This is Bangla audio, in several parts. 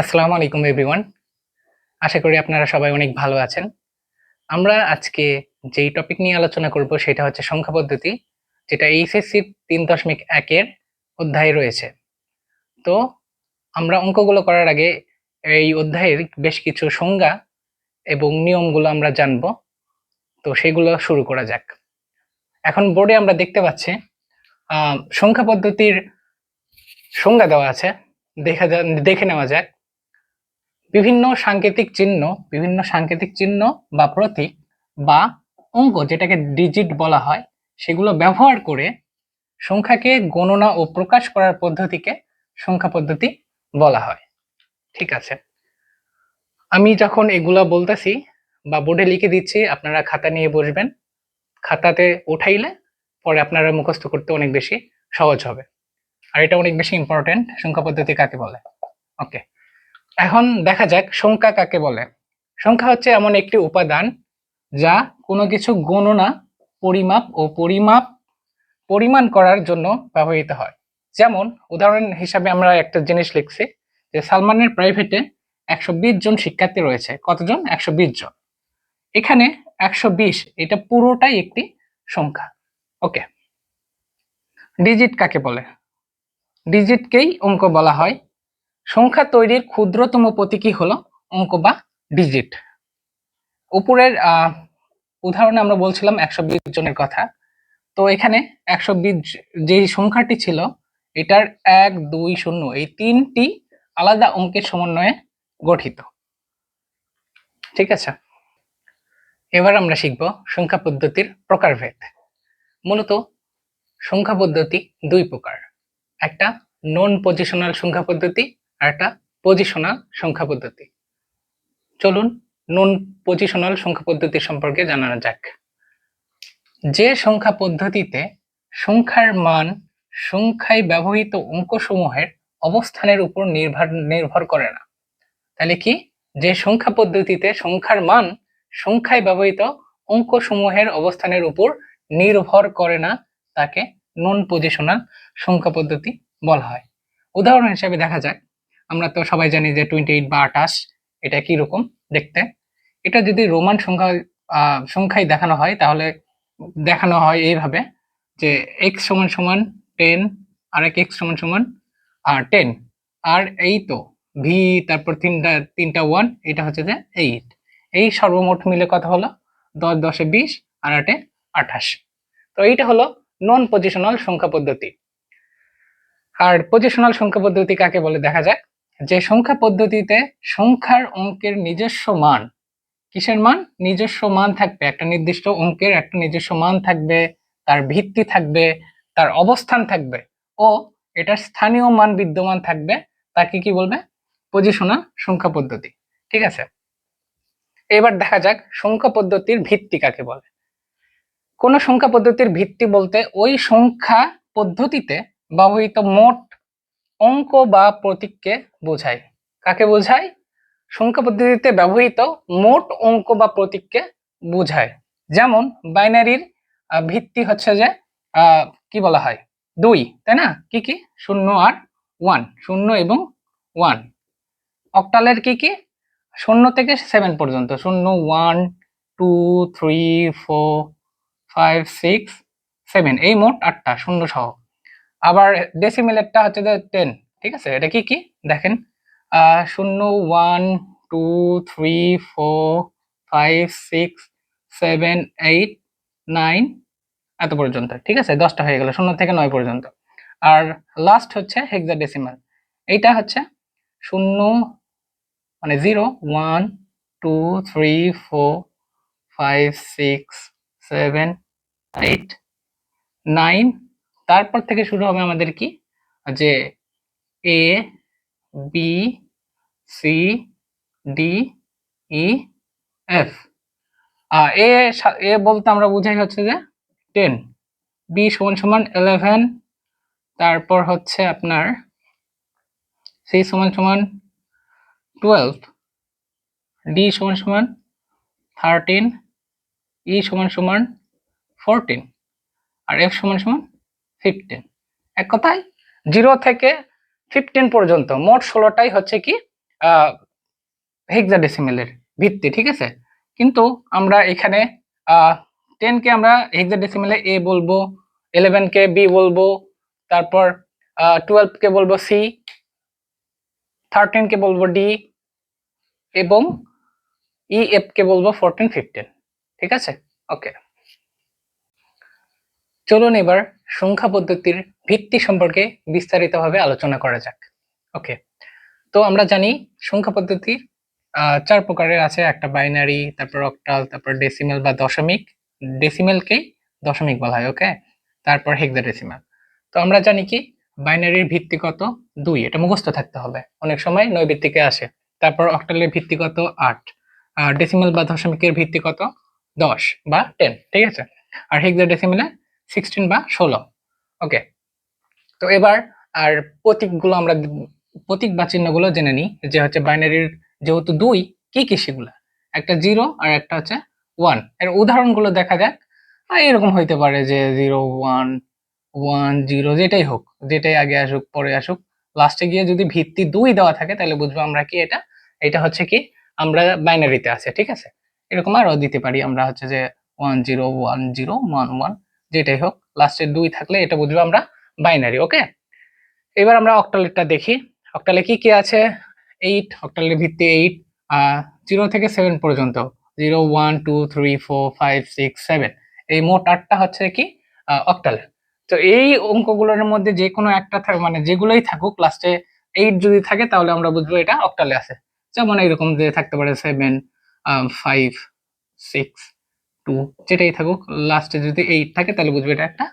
আসসালামু আলাইকুম এভরিওয়ান আশা করি আপনারা সবাই অনেক ভালো আছেন। আমরা আজকে যেই টপিক নিয়ে আলোচনা করব সেটা হচ্ছে সংখ্যা পদ্ধতি, যেটা এইচএসসি তিন দশমিক একের অধ্যায়ে রয়েছে। তো আমরা অঙ্কগুলো করার আগে এই অধ্যায়ের বেশ কিছু সংজ্ঞা এবং নিয়মগুলো আমরা জানব। তো সেগুলো শুরু করা যাক। এখন বোর্ডে আমরা দেখতে পাচ্ছি সংখ্যা পদ্ধতির সংজ্ঞা দেওয়া আছে। দেখা দেখে নেওয়া যাক। বিভিন্ন সাংকেতিক চিহ্ন, বিভিন্ন সাংকেতিক চিহ্ন বা প্রতীক বা অঙ্ক যেটাকে ডিজিট বলা হয়, সেগুলো ব্যবহার করে সংখ্যাকে গণনা ও প্রকাশ করার পদ্ধতিকে সংখ্যা পদ্ধতি বলা হয়। ঠিক আছে। আমি যখন এগুলা বলতেছি বা বোর্ডে লিখে দিচ্ছি, আপনারা খাতা নিয়ে বসবেন। খাতাতে উঠাইলে পরে আপনারা মুখস্থ করতে অনেক বেশি সহজ হবে। আর এটা অনেক বেশি ইম্পর্টেন্ট সংখ্যা পদ্ধতি কাকে বলে? ওকে এখন দেখা যাক সংখ্যা কাকে বলে। সংখ্যা হচ্ছে এমন একটি উপাদান যা কোনো কিছু গণনা, পরিমাপ ও পরিমাপ, পরিমাণ করার জন্য ব্যবহৃত হয়। যেমন, উদাহরণ হিসাবে আমরা একটা জিনিস লিখছি যে সালমানের প্রাইভেটে একশো বিশ জন শিক্ষার্থী রয়েছে। কতজন? একশো বিশ জন। এখানে একশো বিশ, এটা পুরোটাই একটি সংখ্যা। ওকে। ডিজিট কাকে বলে? ডিজিটকেই অঙ্ক বলা হয়। সংখ্যা তৈরির ক্ষুদ্রতম প্রতীকী হলো অঙ্ক বা ডিজিট উপরের উদাহরণে আমরা বলছিলাম একশো বিশ জনের কথা। তো এখানে একশো বিশ যে সংখ্যাটি ছিল, এটার এক, দুই, শূন্য, এই তিনটি আলাদা অঙ্কের সমন্বয়ে গঠিত। ঠিক আছে? এবার আমরা শিখব সংখ্যা পদ্ধতির প্রকারভেদ। মূলত সংখ্যা পদ্ধতি দুই প্রকার। একটা নন পজিশনাল সংখ্যা পদ্ধতি আর একটা পজিশনাল সংখ্যা পদ্ধতি। চলুন নন পজিশনাল সংখ্যা পদ্ধতি সম্পর্কে জানানো যাক। যে সংখ্যা পদ্ধতিতে সংখ্যার মান সংখ্যায় ব্যবহৃত অঙ্কসমূহের অবস্থানের উপর নির্ভর নির্ভর করে না। তাহলে কি? যে সংখ্যা পদ্ধতিতে সংখ্যার মান সংখ্যায় ব্যবহৃত অঙ্কসমূহের অবস্থানের উপর নির্ভর করে না, তাকে নন পজিশনাল সংখ্যা পদ্ধতি বলা হয়। উদাহরণ হিসেবে দেখা যাক। আমরা তো সবাই জানি যে টোয়েন্টি এইট বা আঠাশ, এটা কি রকম দেখতে? এটা যদি রোমান সংখ্যা সংখ্যায় দেখানো হয়, তাহলে দেখানো হয় এইভাবে যে এক্স সমান সমান টেন আর এক এক্স সমান সমান, আর টেন আর এই তো ভি তারপর তিনটা তিনটা ওয়ান এটা হচ্ছে যে এইট এই সর্বমোট মিলে কথা হলো? দশ, দশে বিশ, আর আটে আঠাশ। তো এইটা হলো নন পজিশনাল সংখ্যা পদ্ধতি। আর পজিশনাল সংখ্যা পদ্ধতি কাকে বলে? দেখা যাক। যে সংখ্যা পদ্ধতিতে সংখ্যার অঙ্কের নিজস্ব মান, কিসের মান? নিজস্ব মান থাকবে। একটা নির্দিষ্ট অঙ্কের একটা নিজস্ব মান থাকবে, তার ভিত্তি থাকবে, তার অবস্থান থাকবে ও এটার স্থানীয় মান বিদ্যমান থাকবে, তাকে কি বলবে? পজিশনাল সংখ্যা পদ্ধতি। ঠিক আছে? এবার দেখা যাক সংখ্যা পদ্ধতির ভিত্তি কাকে বলে। কোন সংখ্যা পদ্ধতির ভিত্তি বলতে ওই সংখ্যা পদ্ধতিতে ব্যবহৃত মোট অঙ্ক বা প্রতীককে বোঝায়। কাকে বোঝায়? সংখ্যা পদ্ধতিতে ব্যবহৃত মোট অঙ্ক বা প্রতীককে বোঝায়। যেমন বাইনারির ভিত্তি হচ্ছে যে কি বলা হয়? দুই, তাই না? কি কি? শূন্য আর ওয়ান শূন্য এবং ওয়ান অক্টালের কি কি? শূন্য থেকে সেভেন পর্যন্ত। শূন্য one two three four five six seven এই মোট আটটা শূন্য সহ আবার ডেসিমেলেরটা হচ্ছে যে টেন ঠিক আছে? এটা কি কি? দেখেন শূন্য one two three four five six seven eight nine এত পর্যন্ত, ঠিক আছে? দশটা হয়ে গেল, শূন্য থেকে নয় পর্যন্ত। আর লাস্ট হচ্ছে হেক্সাডেসিমাল এইটা হচ্ছে শূন্য মানে zero one two three four five six seven eight nine তারপর থেকে শুরু হবে আমাদের কি? যে A B C D E F A A বলতে আমরা বুঝাই হচ্ছে যে টেন বি সমান সমান এলেভেন তারপর হচ্ছে আপনার সি সমান সমান টুয়েলভ ডি সমান সমান থার্টিন ই সমান সমান ফোরটিন আর এফ সমান সমান ফিফটিন এক কথায় জিরো থেকে ফিফটিন পর্যন্ত মোট ষোলোটাই হচ্ছে কি হেক্সাডেসিমেলের ভিত্তি, ঠিক আছে? কিন্তু আমরা এখানে টেনকে আমরা হেক্সাডেসিমেলে এ বলব ইলেভেনকে বি বলব, তারপর টুয়েলভকে বলব সি থার্টিনকে বলব ডি এবং ই এফকে বলব ফোরটিন ফিফটিন ঠিক আছে? ওকে চলুন এবার সংখ্যা পদ্ধতির ভিত্তি সম্পর্কে বিস্তারিতভাবে আলোচনা করা যাক। ওকে তো আমরা জানি সংখ্যা পদ্ধতি চার প্রকারের আছে, একটা বাইনারি তারপর অক্টাল তারপর ডেসিমেল বা দশমিক। ডেসিমেলকেই দশমিক বলা হয় ওকে তারপর হেক্সাডেসিমেল তো আমরা জানি কি বাইনারির ভিত্তি কত? দুই, এটা মুখস্থ থাকতে হবে। অনেক সময় নৈভিত্তিকে আসে। তারপর অক্টালের ভিত্তি কত? আট। আর ডেসিমেল বা দশমিকের ভিত্তি কত? দশ বা টেন ঠিক আছে? আর হেক্সাডেসিমেলে সিক্সটিন বা ষোলো। ওকে তো এবার আর প্রতীকগুলো আমরা প্রতীক বা চিহ্নগুলো জেনে নিই যে হচ্ছে বাইনারির যেহেতু দুই, কি কি সেগুলা? একটা জিরো আর একটা হচ্ছে ওয়ানের উদাহরণগুলো দেখা যাক। আর এরকম হইতে পারে যে জিরো ওয়ান ওয়ান জিরো, যেটাই হোক, যেটাই আগে আসুক, পরে আসুক। লাস্টে গিয়ে যদি ভিত্তি দুই দেওয়া থাকে, তাহলে বুঝব আমরা কি এটা? এটা হচ্ছে কি? আমরা বাইনারিতে আছে, ঠিক আছে? এরকম আরও দিতে পারি আমরা হচ্ছে যে one zero one zero one one যেটাই হোক লাস্টে দুই থাকলে এটা বুঝব আমরা বাইনারি ওকে এবার আমরা অক্টালেরটা দেখি। অক্টালে কি কি আছে? এইট অক্টালের ভিত্তি এইট জিরো থেকে সেভেন পর্যন্ত zero one two three four five six seven এই মোট আটটা হচ্ছে কি? অক্টাল তো এই অঙ্কগুলোর মধ্যে যে কোনো একটা থাকে মানে যেগুলোই থাকুক লাস্টে এইট যদি থাকে, তাহলে আমরা বুঝব এটা অক্টালে আছে। যেমন এইরকম যে থাকতে পারে সেভেন ফাইভ সিক্স টু যেটাই থাকুক লাস্টে যদি এইট থাকে, তাহলে বুঝব এটা একটা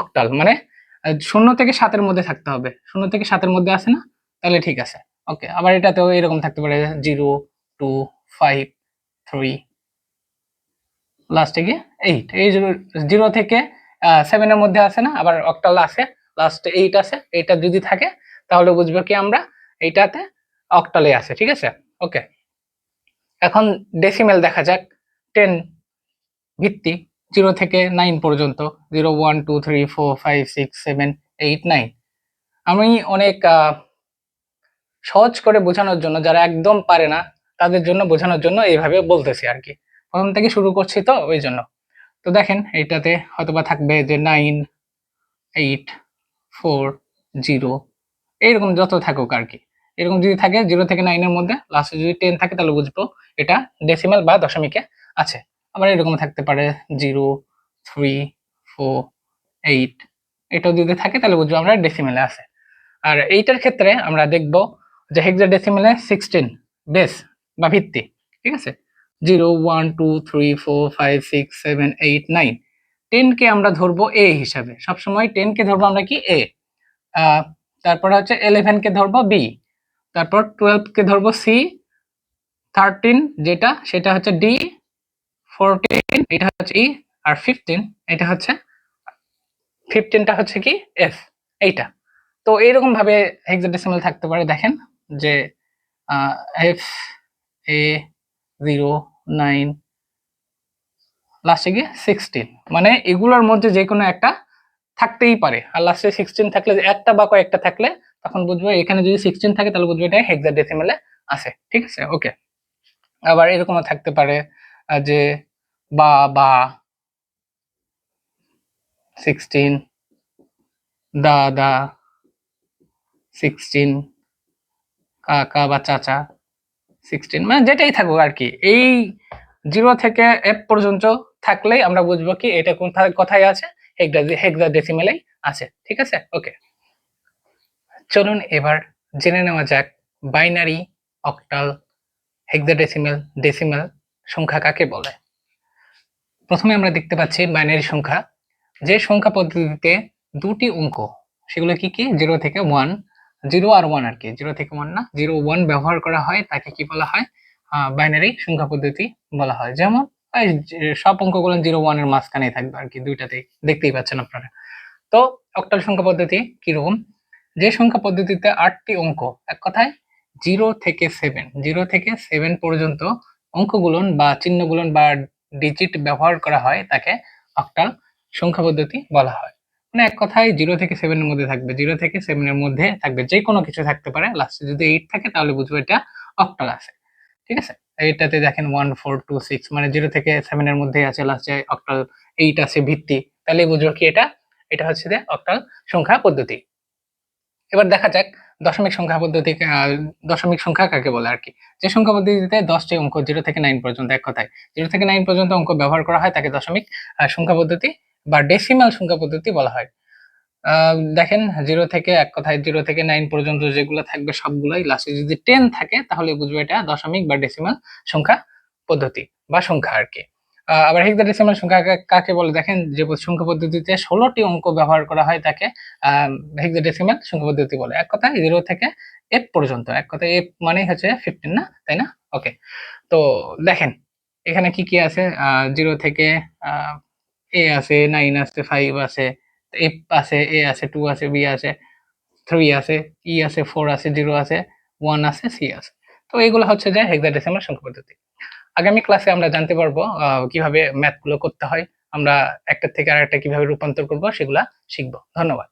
অক্টাল মানে শূন্য থেকে সাতের মধ্যে থাকতে হবে। শূন্য থেকে সাতের মধ্যে আছে না? তাহলে ঠিক আছে। ওকে আবার এটাতেও এরকম থাকতে পারে জিরো টু ফাইভ থ্রি লাস্টে গিয়ে এইট এই জিরো থেকে সেভেনের মধ্যে আছে না? আবার অক্টাল আছে। লাস্টে এইট আছে। এইটা যদি থাকে, তাহলে বুঝব কি আমরা? এইটাতে অক্টালে আছে, ঠিক আছে? ওকে এখন ডেসিমেল দেখা যাক। টেন ভিত্তি জিরো থেকে নাইন পর্যন্ত zero one two three four five six seven eight nine আমি অনেক সহজ করে বোঝানোর জন্য, যারা একদম পারে না, তাদের জন্য বোঝানোর জন্য এইভাবে বলতেছি আর কি। প্রথম থেকে শুরু করছি তো, ওই জন্য। তো দেখেন, এইটাতে হয়তোবা থাকবে যে নাইন এইট ফোর জিরো এইরকম যত থাকুক আর কি। এরকম যদি থাকে জিরো থেকে নাইনের মধ্যে লাস্টে যদি টেন থাকে, তাহলে বুঝব এটা ডেসিমাল বা দশমিকে আছে। আবার এরকম থাকতে পারে জিরো থ্রি ফোর এইট এটাও যদি থাকে তাহলে বুঝব আমরা ডেসিমেলে আছে। আর এইটার ক্ষেত্রে আমরা দেখব যে হেক্সা ডেসিমেলে সিক্সটিন বেস বা ভিত্তি, ঠিক আছে? Zero one two three four five six seven eight nine টেনকে আমরা ধরবো এ হিসাবে। সবসময় টেনকে ধরবো আমরা কি এ তারপর হচ্ছে ইলেভেনকে ধরবো বি তারপর টুয়েলভকে ধরবো সি থার্টিন যেটা, সেটা হচ্ছে ডি ফোরটিন এটা হচ্ছে ই আর ফিফটিন এটা হচ্ছে ফিফটিনটা হচ্ছে কি? এফ এইটা। তো এরকম ভাবে হেক্সাডেসিমাল থাকতে পারে, দেখেন যে এফ এ জিরো নাইন লাস্টে গিয়ে সিক্সটিন মানে এগুলোর মধ্যে যে কোনো একটা থাকতেই পারে। আর লাস্টে সিক্সটিন থাকলে, একটা বা কয়েকটা থাকলে, তখন বুঝব এখানে যদি সিক্সটিন থাকে, তাহলে বুঝব এটা হেক্সাডেসিমালে আছে। ঠিক আছে? ওকে আবার এরকমও থাকতে পারে যে বা বা সিক্সটিন দা দা সিক্সটিন কাকা বা চাচা সিক্সটিন মানে যেটাই থাকুক আর কি। এই জিরো থেকে এফ পর্যন্ত থাকলেই আমরা বুঝব কি এটা কোথায় কোথায় আছে? হেক্সা ডেসিমেলেই আছে, ঠিক আছে? ওকে। চলুন এবার জেনে নেওয়া যাক বাইনারি, অক্টাল, হেক্সাডেসিমেল, ডেসিমেল সংখ্যা কাকে বলে? প্রথমে আমরা দেখতে পাচ্ছি বাইনারি সংখ্যা। যে সংখ্যা পদ্ধতিতে দুটি অঙ্ক, সেগুলো কি কি? জিরো থেকে ওয়ান জিরো আর ওয়ান আর কি। জিরো থেকে ওয়ান না? জিরো ওয়ান ব্যবহার করা হয়, তাকে কি বলা হয়? বাইনারি সংখ্যা পদ্ধতি বলা হয়। যেমন সব অঙ্কগুলো জিরো ওয়ানের মাঝখানেই থাকবে আর কি, দুইটাতেই। দেখতেই পাচ্ছেন আপনারা। তো, অক্টাল সংখ্যা পদ্ধতি কীরকম? যে সংখ্যা পদ্ধতিতে আটটি অঙ্ক, এক কথায় জিরো থেকে সেভেন জিরো থেকে সেভেন পর্যন্ত অঙ্কগুলন বা চিহ্নগুলন বা ডিজিট ব্যবহার করা হয়, তাকে অক্টাল সংখ্যা পদ্ধতি বলা হয়। মানে এক কথায় জিরো থেকে সেভেনের মধ্যে থাকবে। জিরো থেকে সেভেনের মধ্যে থাকবে। যে কোনো কিছু থাকতে পারে। লাস্টে যদি এইট থাকে, তাহলে বুঝব এটা অক্টাল আছে। ঠিক আছে? এইটাতে দেখেন ওয়ান ফোর টু সিক্স মানে জিরো থেকে সেভেনের মধ্যে আছে লাস্টে অক্টাল এইট আছে ভিত্তি। তাহলে বুঝব কি এটা? এটা হচ্ছে যে অক্টাল সংখ্যা পদ্ধতি। এবার দেখা যাক দশমিক সংখ্যা পদ্ধতি দশমিক সংখ্যা কাকে বলে আর কি। যে সংখ্যা পদ্ধতিতে দশটি অঙ্ক জিরো থেকে নাইন পর্যন্ত, এক কথায়। জিরো থেকে নাইন পর্যন্ত অঙ্ক ব্যবহার করা হয়, তাকে দশমিক সংখ্যা পদ্ধতি বা ডেসিমাল সংখ্যা পদ্ধতি বলা হয়। দেখেন জিরো থেকে এক কথায় জিরো থেকে নাইন পর্যন্ত যেগুলো থাকবে সবগুলোই লাস্টে যদি টেন থাকে, তাহলে বুঝবে এটা দশমিক বা ডেসিমাল সংখ্যা পদ্ধতি বা সংখ্যা আর কি। আবার হেক্সাডেসিমাল সংখ্যা কাকে বলে? দেখেন, যে সংখ্যা পদ্ধতিতে ষোলোটি অঙ্ক ব্যবহার করা হয় তাকে হেক্সাডেসিমাল সংখ্যা পদ্ধতি বলে। এক কথা জিরো থেকে এফ পর্যন্ত। এক কথায় এফ মানে হচ্ছে ফিফটিন না? তাই না? ওকে তো দেখেন, এখানে কি কি আছে? জিরো থেকে এ আছে নাইন আছে ফাইভ আছে এফ আছে এ আছে টু আছে বি আছে থ্রি আছে ই আছে ফোর আছে জিরো আছে ওয়ান আছে সি আছে। তো এগুলো হচ্ছে যে হেক্সাডেসিমাল সংখ্যা পদ্ধতি। আগামী ক্লাসে আমরা জানতে পারব কীভাবে ম্যাথগুলো করতে হয়। আমরা একটা থেকে আরেকটা কীভাবে রূপান্তর করব, সেগুলা শিখব। ধন্যবাদ।